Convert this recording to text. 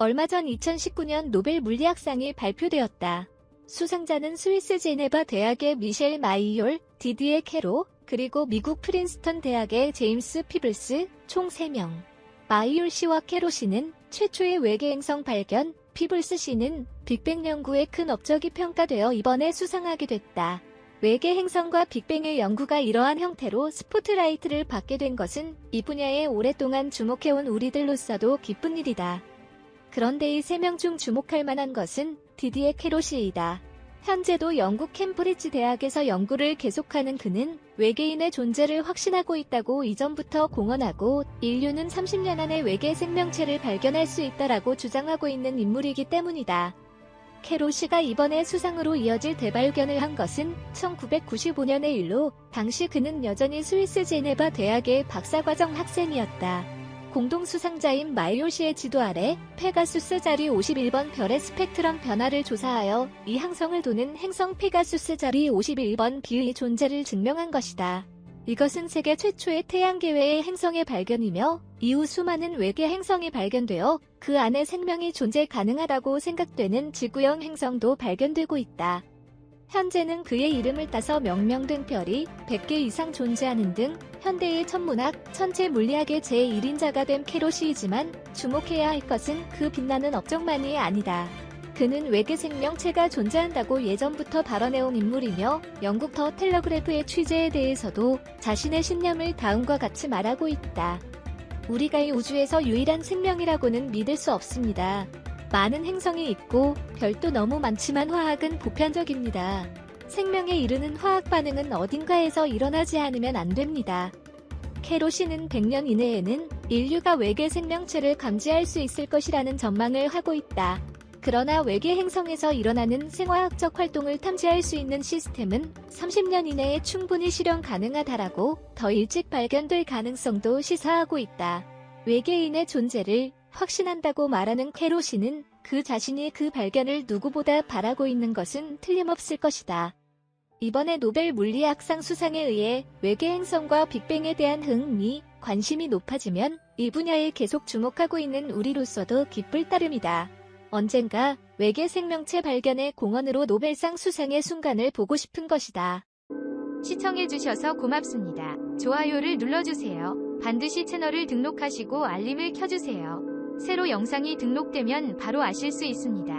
얼마 전 2019년 노벨 물리학상이 발표되었다. 수상자는 스위스 제네바 대학의 미셸 마이올, 디디에 캐로, 그리고 미국 프린스턴 대학의 제임스 피블스 총 3명. 마이올 씨와 캐로 씨는 최초의 외계 행성 발견, 피블스 씨는 빅뱅 연구에 큰 업적이 평가되어 이번에 수상하게 됐다. 외계 행성과 빅뱅의 연구가 이러한 형태로 스포트라이트를 받게 된 것은 이 분야에 오랫동안 주목해온 우리들로서도 기쁜 일이다. 그런데 이 세 명 중 주목할 만한 것은 디디에 캐로시이다. 현재도 영국 캠브리지 대학에서 연구를 계속하는 그는 외계인의 존재를 확신하고 있다고 이전부터 공언하고 인류는 30년 안에 외계 생명체를 발견할 수 있다라고 주장하고 있는 인물이기 때문이다. 캐로시가 이번에 수상으로 이어질 대발견을 한 것은 1995년의 일로 당시 그는 여전히 스위스 제네바 대학의 박사과정 학생이었다. 공동 수상자인 마이올시의 지도 아래 페가수스 자리 51번 별의 스펙트럼 변화를 조사하여 이 항성을 도는 행성 페가수스 자리 51번 B의 존재를 증명한 것이다. 이것은 세계 최초의 태양계외의 행성의 발견이며 이후 수많은 외계 행성이 발견되어 그 안에 생명이 존재 가능하다고 생각되는 지구형 행성도 발견되고 있다. 현재는 그의 이름을 따서 명명된 별이 100개 이상 존재하는 등 현대의 천문학, 천체 물리학의 제1인자가 된 캐로시이지만 주목해야 할 것은 그 빛나는 업적만이 아니다. 그는 외계 생명체가 존재한다고 예전부터 발언해온 인물이며 영국 더 텔레그래프의 취재에 대해서도 자신의 신념을 다음과 같이 말하고 있다. 우리가 이 우주에서 유일한 생명이라고는 믿을 수 없습니다. 많은 행성이 있고 별도 너무 많지만 화학은 보편적입니다. 생명에 이르는 화학 반응은 어딘가에서 일어나지 않으면 안 됩니다. 캐로시는 100년 이내에는 인류가 외계 생명체를 감지할 수 있을 것이라는 전망을 하고 있다. 그러나 외계 행성에서 일어나는 생화학적 활동을 탐지할 수 있는 시스템은 30년 이내에 충분히 실현 가능하다라고 더 일찍 발견될 가능성도 시사하고 있다. 외계인의 존재를 확신한다고 말하는 캐로시는 그 자신이 그 발견을 누구보다 바라고 있는 것은 틀림없을 것이다. 이번에 노벨 물리학상 수상에 의해 외계 행성과 빅뱅에 대한 흥미, 관심이 높아지면 이 분야에 계속 주목하고 있는 우리로서도 기쁠 따름이다. 언젠가 외계 생명체 발견의 공헌으로 노벨상 수상의 순간을 보고 싶은 것이다. 시청해주셔서 고맙습니다. 좋아요를 눌러주세요. 반드시 채널을 등록하시고 알림을 켜주세요. 새로 영상이 등록되면 바로 아실 수 있습니다.